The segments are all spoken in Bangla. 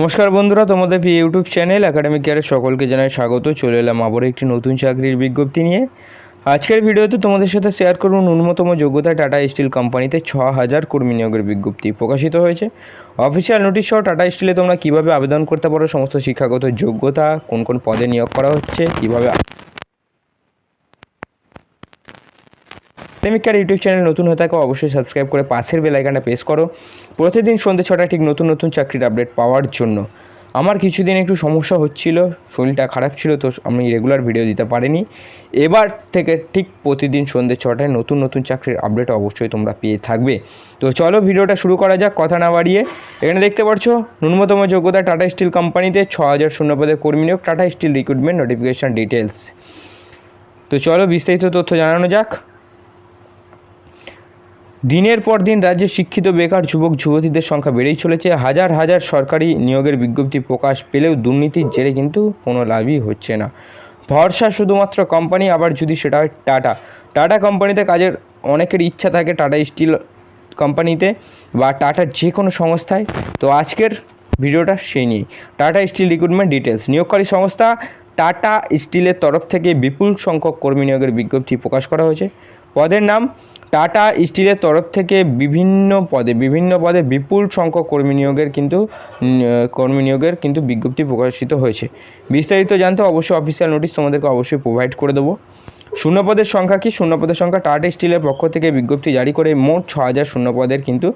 নমস্কার বন্ধুরা, তোমাদের ইউটিউব চ্যানেল একাডেমিক কেয়ারের সকলকে জানাই স্বাগত। চলে এলাম আবার একটি নতুন চাকরির বিজ্ঞপ্তি নিয়ে। আজকের ভিডিওতে তোমাদের সাথে শেয়ার করুন ন্যূনতম যোগ্যতা টাটা স্টিল কোম্পানিতে ছ হাজার কর্মী নিয়োগের বিজ্ঞপ্তি প্রকাশিত হয়েছে। অফিসিয়াল নোটিশ সহ টাটা স্টিলে তোমরা কীভাবে আবেদন করতে পারো, সমস্ত শিক্ষাগত যোগ্যতা, কোন কোন পদে নিয়োগ করা হচ্ছে, কীভাবে কেয়ার ইউটিউব চ্যানেল নতুন হয়ে থাকো, অবশ্যই সাবস্ক্রাইব করে পাশের বেল আইকনটা প্রেস করো। প্রতিদিন সন্ধ্যে ছটায় ঠিক নতুন নতুন চাকরির আপডেট পাওয়ার জন্য। আমার কিছুদিন একটু সমস্যা হচ্ছিল, শরীরটা খারাপ ছিল, তো আমি রেগুলার ভিডিও দিতে পারিনি। এবার থেকে ঠিক প্রতিদিন সন্ধ্যে ছটায় নতুন নতুন চাকরির আপডেট অবশ্যই তোমরা পেয়ে থাকবে। তো চলো ভিডিওটা শুরু করা যাক, কথা না বাড়িয়ে। এখানে দেখতে পাচ্ছ, ন্যূনতম যোগ্যতা টাটা স্টিল কোম্পানিতে ছ হাজার শূন্য পদে কর্মী নিয়োগ Tata steel recruitment notification details তো চলো বিস্তারিত তথ্য জানানো যাক। দিনের পর দিন রাজ্যে শিক্ষিত বেকার যুবক, যুবতীদের সংখ্যা বেড়েই চলেছে। হাজার হাজার সরকারি নিয়োগের বিজ্ঞপ্তি প্রকাশ পেলেও দুর্নীতির জেরে কিন্তু কোনো লাভই হচ্ছে না। ভরসা শুধুমাত্র কোম্পানি, আবার যদি সেটা হয় টাটা। টাটা কোম্পানিতে কাজের অনেকের ইচ্ছা থাকে টাটা স্টিল কোম্পানিতে বা টাটার যে কোনো সংস্থায়। তো আজকের ভিডিওটা সেই নিয়েই। টাটা স্টিল রিক্রুটমেন্ট ডিটেলস নিয়োগকারী সংস্থা টাটা স্টিলের তরফ থেকে বিপুল সংখ্যক কর্মী নিয়োগের বিজ্ঞপ্তি প্রকাশ করা হয়েছে। পদের নাম টাটা স্টিলের তরফ থেকে বিভিন্ন পদে বিভিন্ন পদে বিপুল সংখ্যক কর্মী নিয়োগের কিন্তু কর্মী নিয়োগের কিন্তু বিজ্ঞপ্তি প্রকাশিত হয়েছে। বিস্তারিত জানতে অবশ্যই অফিসিয়াল নোটিশ তোমাদেরকে অবশ্যই প্রোভাইড করে দেবো। শূন্যপদের সংখ্যা কি? শূন্যপদের সংখ্যা টাটা স্টিলের পক্ষ থেকে বিজ্ঞপ্তি জারি করে মোট ছ হাজার শূন্যপদের কিন্তু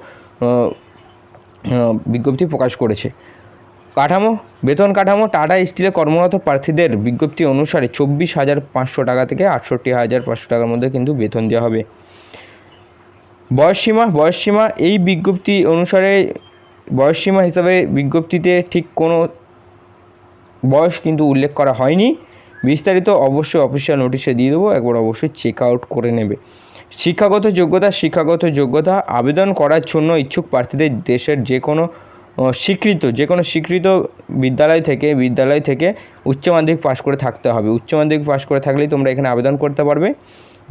বিজ্ঞপ্তি প্রকাশ করেছে। কাঠামো, বেতন কাঠামো, টাটা স্টিলে কর্মরত প্রার্থীদের বিজ্ঞপ্তি অনুসারে চব্বিশ হাজার পাঁচশো টাকা থেকে আটষট্টি হাজার পাঁচশো টাকার মধ্যে কিন্তু বেতন দেওয়া হবে। বয়সসীমা বয়সসীমা, এই বিজ্ঞপ্তি অনুসারে বয়সসীমা হিসাবে বিজ্ঞপ্তিতে ঠিক কোনো বয়স কিন্তু উল্লেখ করা হয়নি। বিস্তারিত অবশ্যই অফিসিয়াল নোটিশে দিয়ে দেবো, একবার অবশ্যই চেক আউট করে নেবে। শিক্ষাগত যোগ্যতা শিক্ষাগত যোগ্যতা, আবেদন করার জন্য ইচ্ছুক প্রার্থীদের দেশের যে কোনো স্বীকৃত, যে কোনো স্বীকৃত বিদ্যালয় থেকে বিদ্যালয় থেকে উচ্চ মাধ্যমিক পাশ করে থাকতে হবে। উচ্চ মাধ্যমিক পাশ করে থাকলেই তোমরা এখানে আবেদন করতে পারবে।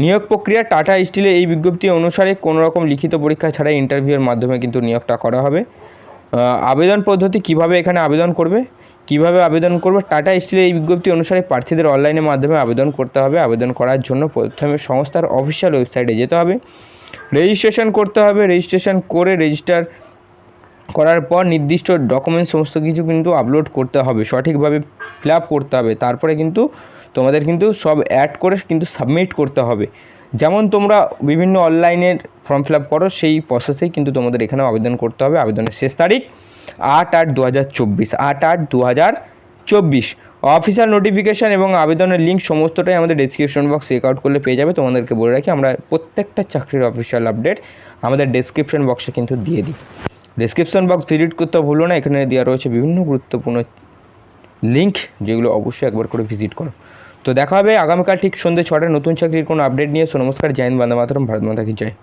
নিয়োগ প্রক্রিয়া টাটা স্টিলের এই বিজ্ঞপ্তি অনুসারে কোনো রকম লিখিত পরীক্ষা ছাড়াই ইন্টারভিউয়ের মাধ্যমে কিন্তু নিয়োগটা করা হবে। আবেদন পদ্ধতি কীভাবে এখানে আবেদন করবে? কীভাবে আবেদন করবে? টাটা স্টিলের এই বিজ্ঞপ্তি অনুসারে প্রার্থীদের অনলাইনের মাধ্যমে আবেদন করতে হবে। আবেদন করার জন্য প্রথমে সংস্থার অফিসিয়াল ওয়েবসাইটে যেতে হবে। রেজিস্ট্রেশন করতে হবে। রেজিস্ট্রেশন করে রেজিস্টার করার পর নির্দিষ্ট ডকুমেন্ট সমস্ত কিছু কিন্তু আপলোড করতে হবে, সঠিকভাবে ফিল করতে হবে। তারপরে কিন্তু তোমাদের কিন্তু সব অ্যাড করে কিন্তু সাবমিট করতে হবে। যেমন তোমরা বিভিন্ন অনলাইনের ফর্ম ফিল করো, সেই প্রসেসেই কিন্তু তোমাদের এখানেও আবেদন করতে হবে। আবেদনের শেষ তারিখ আট আট দু হাজার চব্বিশ, আট আট দু হাজার চব্বিশ। অফিসিয়াল নোটিফিকেশান এবং আবেদনের লিঙ্ক সমস্তটাই আমাদের ডিসক্রিপশন বক্স চেক আউট করলে পেয়ে যাবে। তোমাদেরকে বলে রাখি, আমরা প্রত্যেকটা চাকরির অফিসিয়াল আপডেট আমাদের ডেসক্রিপশন বক্সে কিন্তু দিয়ে দিই। ডেসক্রিপশন বক্স ভিজিট করতে ভুলো না, এখানে দেওয়া রয়েছে বিভিন্ন গুরুত্বপূর্ণ লিঙ্ক যেগুলো অবশ্যই একবার করে ভিজিট করো। তো দেখা হবে আগামীকাল ঠিক সন্ধ্যে ছটায় নতুন চাকরির কোনো আপডেট নিয়ে। সো নমস্কার, জয় হিন্দ, বন্দে মাতরম, ভারত মাতাকে জয়।